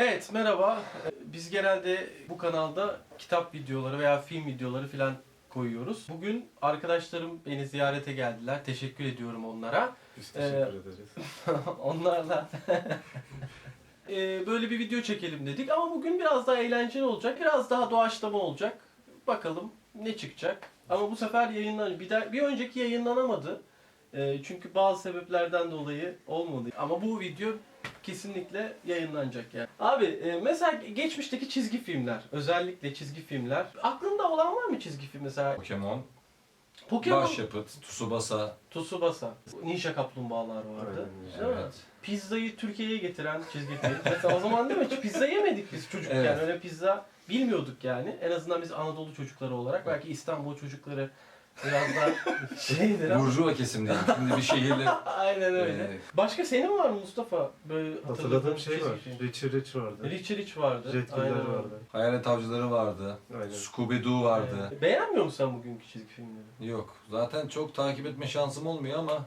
Evet merhaba. Ee, Biz genelde bu kanalda kitap videoları veya film videoları filan koyuyoruz. Bugün arkadaşlarım beni ziyarete geldiler. Teşekkür ediyorum onlara. Biz Ee, teşekkür ederiz. Onlarla Ee, böyle bir video çekelim dedik ama bugün biraz daha eğlenceli olacak. Biraz daha doğaçlama olacak. Bakalım ne çıkacak. Ama bu sefer yayınlan bir, de, bir önceki yayınlanamadı. Ee, çünkü bazı sebeplerden dolayı olmadı. Ama bu video kesinlikle yayınlanacak yani. Abi e, mesela geçmişteki çizgi filmler, özellikle çizgi filmler. Aklında olan var mı çizgi film mesela? Pokemon, Pokemon, Başyapıt, Tsubasa. Tsubasa, Ninja Kaplumbağalar vardı. Aynen, Değil mi? Evet. Pizzayı Türkiye'ye getiren çizgi film. Mesela o zaman değil mi? Hiç pizza yemedik biz çocukken. Evet. Öyle pizza bilmiyorduk yani. En azından biz Anadolu çocukları olarak. Belki İstanbul çocukları biraz daha şeydir ama. Burjuva kesimdeyim. Şimdi bir şehirle... Aynen öyle. Ee, Başka senin var mı Mustafa? Böyle hatırladığın Hatırladığım şey çizgi var. Richie Rich vardı. Rich Rich vardı. Jetgiller Aynen öyle. vardı. Hayalet avcıları vardı. Aynen. Scooby-Doo vardı. Evet. Beğenmiyor musun sen bugünkü çizgi filmleri? Yok. Zaten çok takip etme şansım olmuyor ama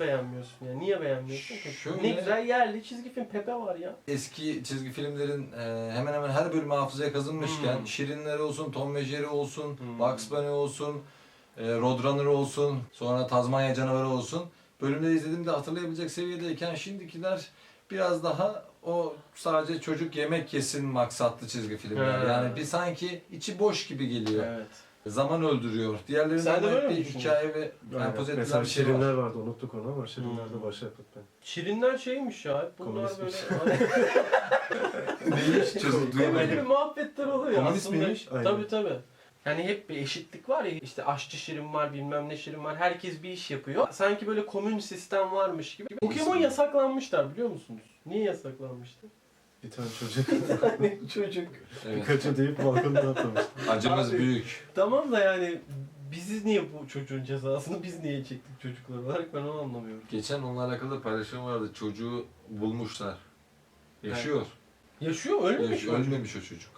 Beğenmiyorsun yani. Niye beğenmiyorsun ki? Şöyle- Ne güzel yerli çizgi film Pepe var ya. eski çizgi filmlerin e, hemen hemen her bölümü hafızaya kazınmışken Hmm. Şirinler olsun, Tom ve Jerry olsun, Hmm. Bugs Bunny olsun, e, Roadrunner olsun, sonra Tazmanya canavarı olsun. Bölümleri izlediğimde hatırlayabilecek seviyedeyken şimdikiler biraz daha o sadece çocuk yemek yesin maksatlı çizgi filmler. Ha. Yani bir sanki içi boş gibi geliyor. Evet. Zaman öldürüyor. Diğerlerinde Sen de böyle bir hikaye ve empoze edilen Mesela bir şey Şirinler var. vardı unuttuk onu ama Şirinler Hmm. başyapıt ben. Şirinler şeymiş ya. Bunlar Komünistmiş. böyle Neymiş çocuk Böyle bir muhabbetler oluyor Komünist aslında. miymiş? Aynen. Tabii tabii. Yani hep bir eşitlik var ya işte aşçı şirin var bilmem ne şirin var herkes bir iş yapıyor. Sanki böyle komün sistem varmış gibi. Pokemon yasaklanmışlar biliyor musunuz? Niye yasaklanmıştı? Bir tane çocuk Hani çocuk. Evet. kaçı deyip balkondan atlamıştı. Acımız Abi- büyük. Tamam da yani bizi niye bu çocuğun cezasını biz niye çektik çocuklar olarak ben onu anlamıyorum. Geçen onunla alakalı paylaşım vardı. Çocuğu bulmuşlar. Yaşıyor. Yaşıyor ölmemiş mi? Ölmemiş o çocuk.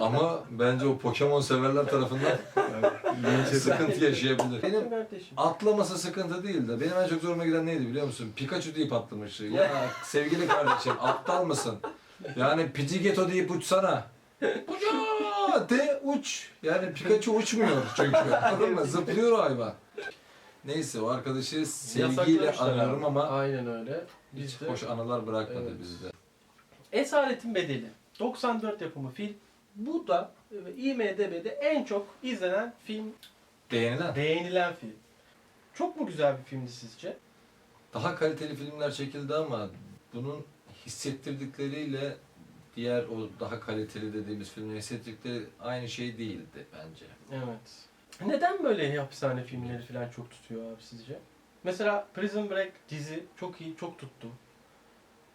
Ama bence o Pokemon severler tarafından sıkıntı yaşayabilir. Benim kardeşim. atlaması sıkıntı değil de benim en çok zoruma giden neydi biliyor musun? Pikachu deyip atlamış. Ya sevgili kardeşim aptal mısın? Yani Pidgeotto deyip uçsana. Uca de uç. Yani Pikachu uçmuyor çünkü. Anladın mı? Zıplıyor hayvan. Neyse o arkadaşı sevgiyle Yasaklamışlar anıyorum abi. ama Aynen öyle. hiç Biz de- hoş anılar bırakmadı Evet. bizde. Esaretin Bedeli. 94 yapımı film. Bu da e, IMDB'de en çok izlenen film, Beğenilen. beğenilen film. Çok mu güzel bir filmdi sizce? Daha kaliteli filmler çekildi ama bunun hissettirdikleriyle diğer o daha kaliteli dediğimiz filmlerin hissettirdikleri aynı şey değildi bence. Evet. Neden böyle hapishane filmleri falan çok tutuyor abi sizce? Mesela Prison Break dizi çok iyi, çok tuttu.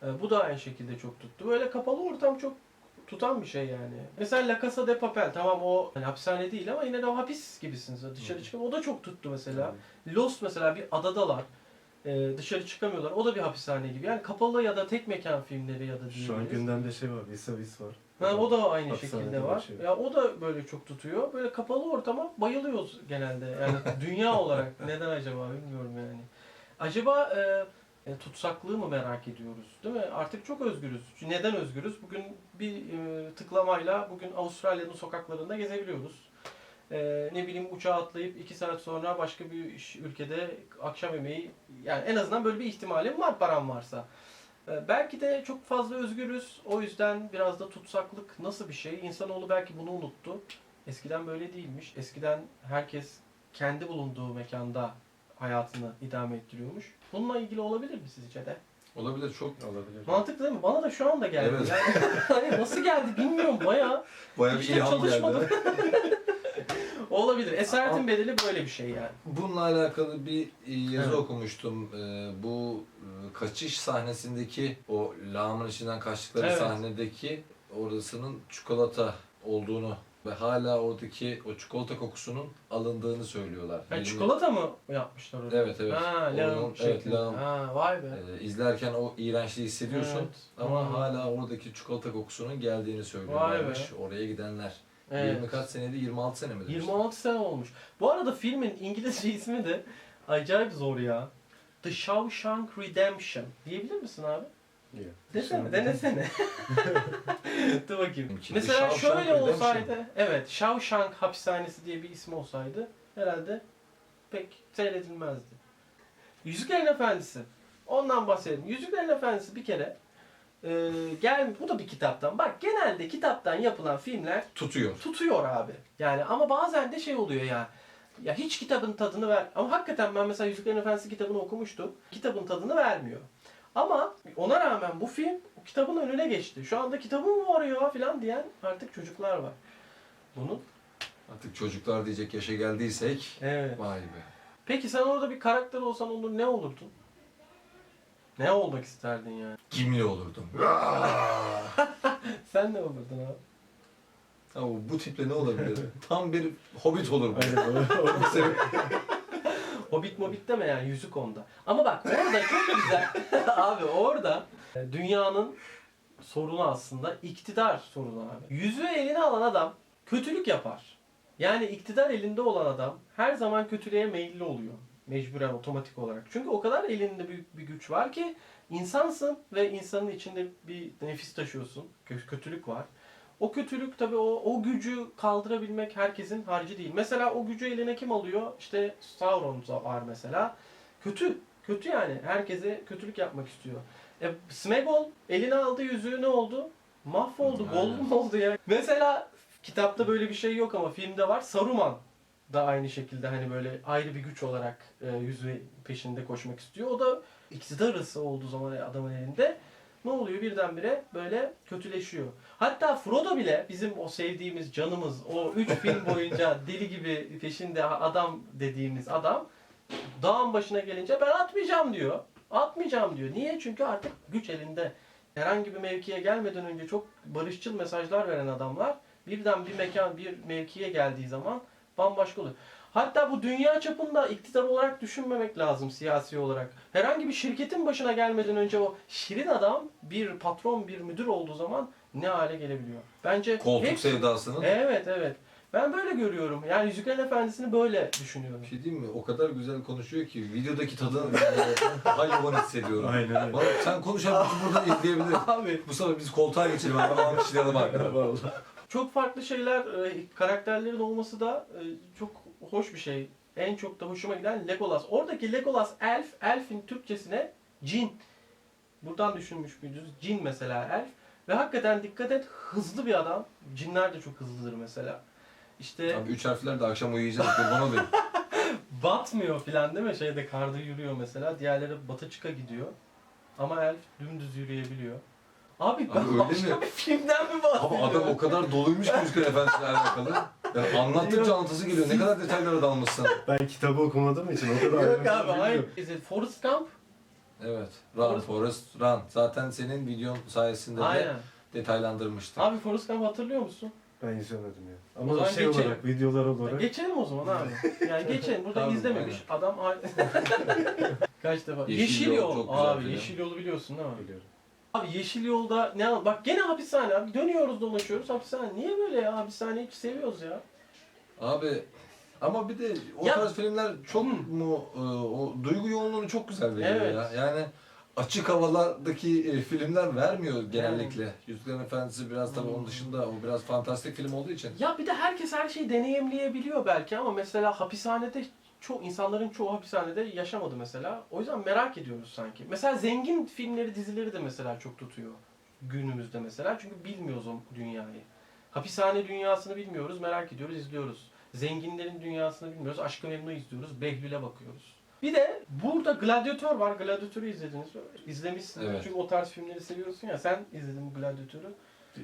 Ee, bu da aynı şekilde çok tuttu. Böyle kapalı ortam çok tutan bir şey yani. Mesela La Casa de Papel tamam o hani hapishane değil ama yine de o hapis gibisiniz. Dışarı çıkıp o da çok tuttu mesela. Lost mesela bir adadalar. Ee, dışarı çıkamıyorlar. O da bir hapishane gibi. Yani kapalı ya da tek mekan filmleri ya da Şu an diyebiliriz. gündemde şey var, Vis Vis var. Ha, o da aynı Hapishanede şekilde var. geçiyor. Ya o da böyle çok tutuyor. Böyle kapalı ortama bayılıyoruz genelde. Yani dünya olarak neden acaba bilmiyorum yani. Acaba e, e, tutsaklığı mı merak ediyoruz? Değil mi? Artık çok özgürüz. Neden özgürüz? Bugün bir e, tıklamayla bugün Avustralya'nın sokaklarında gezebiliyoruz. E, ne bileyim uçağa atlayıp iki saat sonra başka bir iş- ülkede akşam yemeği yani en azından böyle bir ihtimalim var param varsa. Ee, Belki de çok fazla özgürüz. O yüzden biraz da tutsaklık nasıl bir şey? İnsanoğlu belki bunu unuttu. Eskiden böyle değilmiş. Eskiden herkes kendi bulunduğu mekanda hayatını idame ettiriyormuş. Bununla ilgili olabilir mi sizce de? Olabilir çok Olabilir. Mantıklı değil mi? Bana da şu anda geldi. Evet. Yani, hani nasıl geldi bilmiyorum baya. bayağı bir ilham çalışmadım. geldi. Olabilir. Esaretin bedeli böyle bir şey yani. Bununla alakalı bir e, yazı Evet. okumuştum. Ee, Bu e, kaçış sahnesindeki o lağımın içinden kaçtıkları Evet. sahnedeki orasının çikolata olduğunu ve hala oradaki o çikolata kokusunun alındığını söylüyorlar. Ha, Filmi- çikolata mı yapmışlar orada? Evet evet. Ha, lağım Onun- evet şeklinde. lağım. Ha, vay be. Ee, izlerken o iğrençliği hissediyorsun Evet. ama Hmm. hala oradaki çikolata kokusunun geldiğini söylüyorlarmış. Oraya gidenler. Evet. 20 kaç seneydi? 26 sene mi demiştin? 26 sene olmuş. Bu arada filmin İngilizce ismi de acayip zor ya. The Shawshank Redemption. Diyebilir misin abi? İyi. Desene, Şimdi- denesene. Dur bakayım. İçinde Mesela Shawshank şöyle Redemption. olsaydı, evet, Shawshank hapishanesi diye bir ismi olsaydı herhalde pek seyredilmezdi. Yüzüklerin Efendisi. Ondan bahsedelim. Yüzüklerin Efendisi bir kere e, gel bu da bir kitaptan. Bak genelde kitaptan yapılan filmler Tutuyor. tutuyor abi. Yani ama bazen de şey oluyor ya. Ya hiç kitabın tadını ver. Ama hakikaten ben mesela Yüzüklerin Efendisi kitabını okumuştum. Kitabın tadını vermiyor. Ama ona rağmen bu film o kitabın önüne geçti. Şu anda kitabı mı var ya falan diyen artık çocuklar var. Bunun. Artık çocuklar diyecek yaşa geldiysek Evet. vay be. Peki sen orada bir karakter olsan Onur ne olurdun? Ne olmak isterdin yani? Gimli olurdum. Sen ne olurdun abi? Ama bu tiple ne olabilir? Tam bir hobbit olur bu. Aynen Hobbit mobit deme yani yüzük onda. Ama bak orada çok güzel. abi orada e, dünyanın sorunu aslında iktidar sorunu abi. Yüzüğü eline alan adam kötülük yapar. Yani iktidar elinde olan adam her zaman kötülüğe meyilli oluyor. Mecburen otomatik olarak. Çünkü o kadar elinde büyük bir güç var ki insansın ve insanın içinde bir nefis taşıyorsun. Kö- Kötülük var. O kötülük tabii o, o gücü kaldırabilmek herkesin harcı değil. Mesela o gücü eline kim alıyor? İşte Sauron var mesela. Kötü. Kötü yani. Herkese kötülük yapmak istiyor. E, Smeagol eline aldığı yüzüğü ne oldu? Mahvoldu. Gollum oldu ya. Mesela kitapta böyle bir şey yok ama filmde var. Saruman da aynı şekilde hani böyle ayrı bir güç olarak e, yüzüğü peşinde koşmak istiyor. O da iktidar ırsı olduğu zaman adamın elinde ne oluyor birdenbire böyle kötüleşiyor. Hatta Frodo bile bizim o sevdiğimiz canımız o üç film boyunca deli gibi peşinde adam dediğimiz adam dağın başına gelince ben atmayacağım diyor. Atmayacağım diyor. Niye? Çünkü artık güç elinde. Herhangi bir mevkiye gelmeden önce çok barışçıl mesajlar veren adamlar birden bir mekan bir mevkiye geldiği zaman bambaşka oluyor. Hatta bu dünya çapında iktidar olarak düşünmemek lazım siyasi olarak. Herhangi bir şirketin başına gelmeden önce o şirin adam bir patron bir müdür olduğu zaman ne hale gelebiliyor. Bence Koltuk hepsi- sevdasının. Evet evet. Ben böyle görüyorum. Yani Yüzüklerin Efendisi'ni böyle düşünüyorum. Bir şey diyeyim mi? O kadar güzel konuşuyor ki videodaki tadını hayvan hissediyorum. Aynen öyle. Bana, sen konuş abi biz buradan izleyebiliriz. Abi Bu sefer biz koltuğa geçelim abi. Tamam kişilerim arkada. Vallahi. Çok farklı şeyler, e, karakterlerin olması da e, çok hoş bir şey. En çok da hoşuma giden Legolas. Oradaki Legolas elf, elfin Türkçesine cin. Buradan düşünmüş müydünüz? Cin mesela elf. Ve hakikaten dikkat et hızlı bir adam. Cinler de çok hızlıdır mesela. İşte Abi üç harfler de akşam uyuyacağız. Kurban olayım. batmıyor filan değil mi? Şeyde karda yürüyor mesela. Diğerleri batı çıka gidiyor. Ama elf dümdüz yürüyebiliyor. Abi ben Abi öyle başka mi? bir filmden mi Abi bahsediyorum? adam o kadar doluymuş ki Yüzükler Efendisi'yle alakalı. Yani anlattıkça anlatısı geliyor. Ne kadar detaylara dalmışsın. Ben kitabı okumadığım için o kadar Yok abi ayrıntılı hayır. bilmiyorum. Is it Forrest Gump? Evet. Run Forest Run. Zaten senin videon sayesinde de Aynen. detaylandırmıştım. Abi Forrest Gump hatırlıyor musun? Ben izlemedim ya. O Ama zaman şey geçelim. olarak, videolar olarak. Geçelim o zaman abi. Yani geçelim. Burada Tamam, izlememiş. Adam Kaç defa? Yeşil Yeşil, Yol Yol. çok güzel abi film. Yeşil Yol'u biliyorsun değil mi? Biliyorum. Abi Yeşil Yol'da ne al- Bak gene hapishane abi. Dönüyoruz dolaşıyoruz hapishane. Niye böyle ya? Hapishaneyi hiç seviyoruz ya. Abi ama bir de o Ya- tarz filmler çok mu e, o duygu yoğunluğunu çok güzel veriyor Evet. ya. Yani açık havalardaki e, filmler vermiyor genellikle. Yüzüklerin Efendisi biraz tabii onun Hmm. dışında o biraz fantastik film olduğu için. Ya bir de herkes her şeyi deneyimleyebiliyor belki ama mesela hapishanede çoğu insanların çoğu hapishanede yaşamadı mesela. O yüzden merak ediyoruz sanki. Mesela zengin filmleri, dizileri de mesela çok tutuyor günümüzde mesela. Çünkü bilmiyoruz o dünyayı. Hapishane dünyasını bilmiyoruz, merak ediyoruz, izliyoruz. Zenginlerin dünyasını bilmiyoruz, Aşk-ı Memnu izliyoruz, Behlül'e bakıyoruz. Bir de burada Gladyatör var. Gladyatör'ü izlediniz mi? İzlemişsin. Evet. Çünkü o tarz filmleri seviyorsun ya. Sen izledin mi Gladyatör'ü?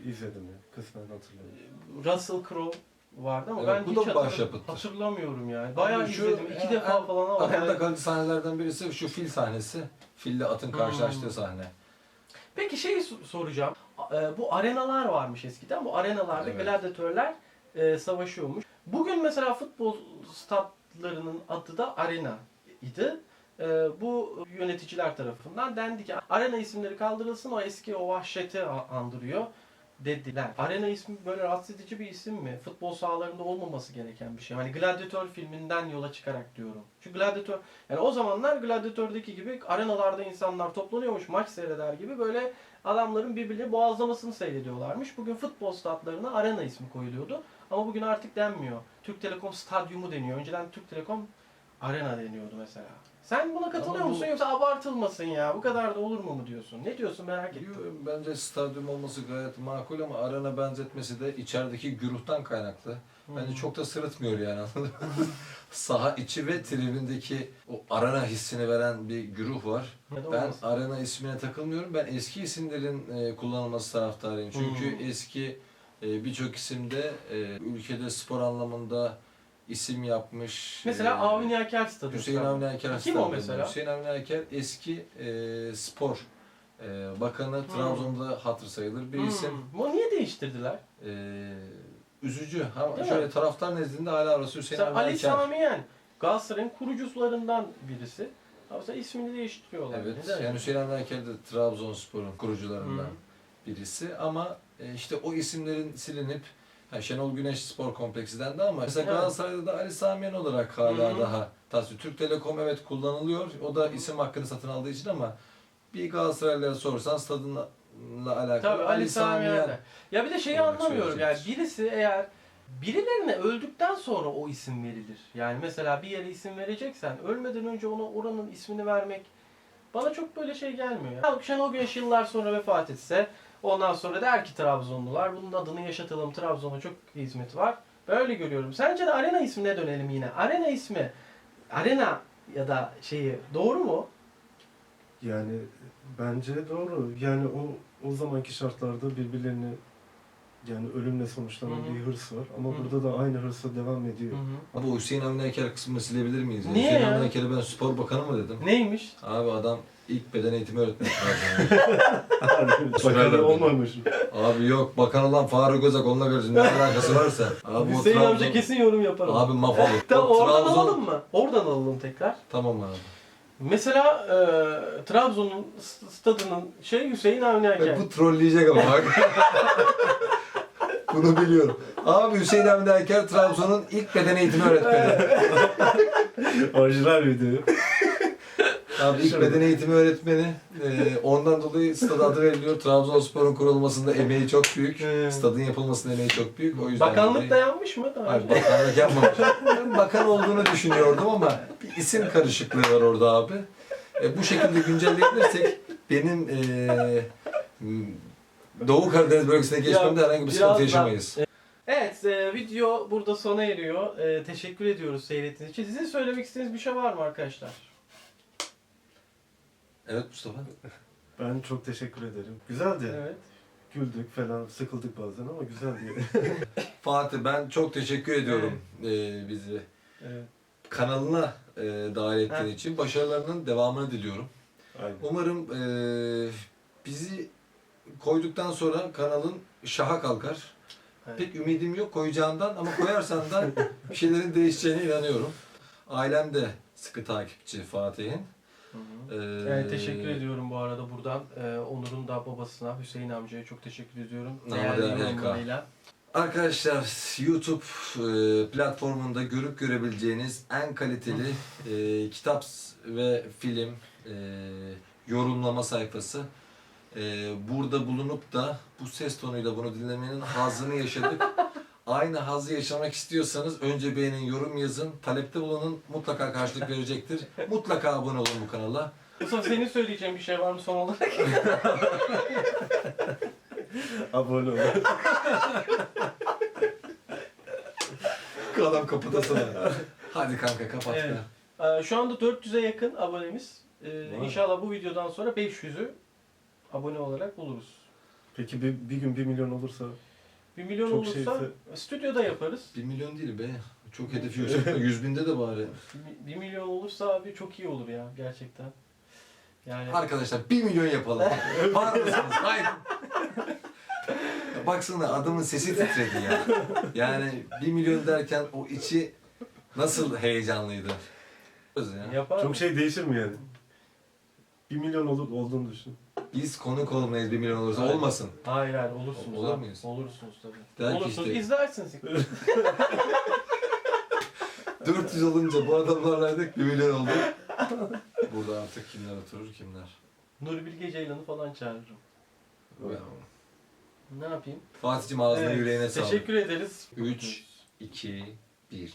İzledim ya. Kısmen hatırlıyorum. Russell Crowe vardı ama Evet, ben bu hiç da hatırlam- başyapıttır. hatırlamıyorum yani. Bayağı Abi şu- izledim. iki en- defa en falan ama. Aklımda yani. kalıcı sahnelerden birisi şu fil sahnesi. Fille atın karşılaştığı Hmm. sahne. Peki şey soracağım. A- e, Bu arenalar varmış eskiden. Bu arenalarda Evet. gladyatörler e, savaşıyormuş. Bugün mesela futbol statlarının adı da arena idi. E, bu yöneticiler tarafından dendi ki arena isimleri kaldırılsın o eski o vahşeti a- andırıyor. Dediler. Arena ismi böyle rahatsız edici bir isim mi? Futbol sahalarında olmaması gereken bir şey. Hani Gladiator filminden yola çıkarak diyorum. Çünkü Gladiator yani o zamanlar Gladiator'daki gibi arenalarda insanlar toplanıyormuş maç seyreder gibi böyle adamların birbirini boğazlamasını seyrediyorlarmış. Bugün futbol statlarına arena ismi koyuluyordu. Ama bugün artık denmiyor. Türk Telekom Stadyumu deniyor. Önceden Türk Telekom Arena deniyordu mesela. Sen buna katılıyor Ama bu- musun yoksa abartılmasın ya bu kadar da olur mu mu diyorsun? Ne diyorsun merak ettim. Yo, Bence stadyum olması gayet makul ama arena benzetmesi de içerideki güruhtan kaynaklı. Bence çok da sırıtmıyor yani anladın mı? Saha içi ve tribündeki o arena hissini veren bir güruh var. Ben olmasın? arena ismine takılmıyorum. Ben eski isimlerin e, kullanılması taraftarıyım. Çünkü Hmm. eski e, birçok isimde e, ülkede spor anlamında isim yapmış. Mesela e, Avni Aker Stadı. Hüseyin Avni Aker Kim o mesela? Hüseyin Avni Aker eski e, spor e, bakanı Hmm. Trabzon'da hatır sayılır bir isim. Hmm. Bunu niye değiştirdiler? E, üzücü. Ama Değil şöyle mi? taraftar nezdinde hala orası Hüseyin Mesela Avni Ali Aker. Samiyen Galatasaray'ın kurucularından birisi. Ama ismini değiştiriyorlar. Evet. Neden? Yani Hüseyin Avni Aker de Trabzonspor'un kurucularından Hı. birisi ama e, işte o isimlerin silinip ha, Şenol Güneş Spor Kompleksi dendi ama mesela Evet. Galatasaray'da da Ali Samiyen olarak hala Hı. daha tasvir. Türk Telekom evet kullanılıyor. O da isim hakkını satın aldığı için ama bir Galatasaraylı'ya sorsan stadınla alakalı Tabii Ali Samiyen de. Ya bir de şeyi anlamıyorum yani birisi eğer birilerine öldükten sonra o isim verilir. Yani mesela bir yere isim vereceksen ölmeden önce ona oranın ismini vermek bana çok böyle şey gelmiyor. Ya. Şenol Güneş yıllar sonra vefat etse ondan sonra der ki Trabzonlular bunun adını yaşatalım Trabzon'a çok hizmet var. Böyle görüyorum. Sence de Arena ismine dönelim yine. Arena ismi Arena ya da şeyi doğru mu? Yani bence doğru. Yani o o zamanki şartlarda birbirlerini yani ölümle sonuçlanan Hı hı. bir hırs var. Ama Hı hı. burada da aynı hırsa devam ediyor. Abi o Hüseyin Avni Aker kısmını silebilir miyiz? ya? Niye Hüseyin ya? Avni Aker'e ben spor bakanı mı dedim? Neymiş? Abi adam ilk beden eğitimi öğretmeni. Bakanı olmamış. Abi yok bakan olan Faruk Özak onunla görürsün ne alakası varsa. Abi o Hüseyin Trabzon... amca kesin yorum yapar. Abi mafalı. Tamam O oradan Trabzon- alalım mı? Oradan alalım tekrar. Tamam abi. Mesela e, Trabzon'un st- stadının şey Hüseyin Avni Aker. Bu trolleyecek ama bak. Bunu biliyorum. Abi Hüseyin Avni Aker Trabzon'un ilk beden eğitimi öğretmeni. Orijinal video. Abi ilk beden eğitimi öğretmeni. Ee, ondan dolayı stada adı veriliyor. Trabzonspor'un kurulmasında emeği çok büyük. Stadın yapılmasında emeği çok büyük. O yüzden Bakanlık dolayı- da yapmış mı? Daha Hayır önce? bakanlık yapmamış. Ben bakan olduğunu düşünüyordum ama bir isim karışıklığı var orada abi. E, bu şekilde güncelleyebilirsek benim e, m, Doğu Karadeniz bölgesine geçmemde Ya, herhangi bir biraz sıkıntı da- yaşamayız. Evet e, video burada sona eriyor. E, teşekkür ediyoruz seyrettiğiniz için. Sizin söylemek istediğiniz bir şey var mı arkadaşlar? Evet Mustafa. Ben çok teşekkür ederim. Güzeldi. Evet. Güldük falan, sıkıldık bazen ama güzeldi. Fatih ben çok teşekkür ediyorum e, bizi evet. kanalına e, dahil ettiğin Ha. için. Başarılarının devamını diliyorum. Aynen. Umarım e, bizi koyduktan sonra kanalın şaha kalkar. Evet. Pek ümidim yok koyacağından ama koyarsan da bir şeylerin değişeceğine inanıyorum. Ailem de sıkı takipçi Fatih'in. Hı hı. Ee, Evet, teşekkür ediyorum bu arada buradan. e, Onur'un da babasına, Hüseyin amcaya çok teşekkür ediyorum. Değerli yorumlarıyla. Arkadaşlar YouTube e, platformunda görüp görebileceğiniz en kaliteli e, kitap ve film e, yorumlama sayfası. E, burada bulunup da bu ses tonuyla bunu dinlemenin hazını yaşadık. Aynı hazzı yaşamak istiyorsanız önce beğenin, yorum yazın, talepte bulunun. Mutlaka karşılık verecektir. Mutlaka abone olun bu kanala. Mustafa senin söyleyeceğin bir şey var mı son olarak? Abone olun. Kalam kapatasın. Hadi kanka kapat. Evet. Ee, Şu anda 400'e yakın abonemiz. Ee, Vay. İnşallah bu videodan sonra 500'ü abone olarak buluruz. Peki bir, bir gün 1 milyon olursa 1 milyon Çok olursa şeyse- stüdyoda yaparız. 1 milyon değil be. Çok hedefi yükseltme. 100 binde de bari. 1 milyon olursa abi çok iyi olur ya gerçekten. Yani Arkadaşlar 1 milyon yapalım. Var mısınız? Hayır. Baksana adamın sesi titredi ya. Yani 1 milyon derken o içi nasıl heyecanlıydı. Ya. yapar çok şey değişir mi yani? 1 milyon olur, olduğunu düşün. Biz konuk olmayız 1 milyon olursa. Hayır. Olmasın. Hayır hayır olursunuz. Olur abi. muyuz? Olursunuz tabii. Der ki olursunuz işte- izlersiniz. 400 olunca bu adamlarlaydık 1 milyon oldu. Burada artık kimler oturur kimler. Nuri Bilge Ceylan'ı falan çağırırım. Ne yapayım? Fatih'cim ağzına Evet, yüreğine sağlık. Teşekkür ederiz. 3, 2, 1.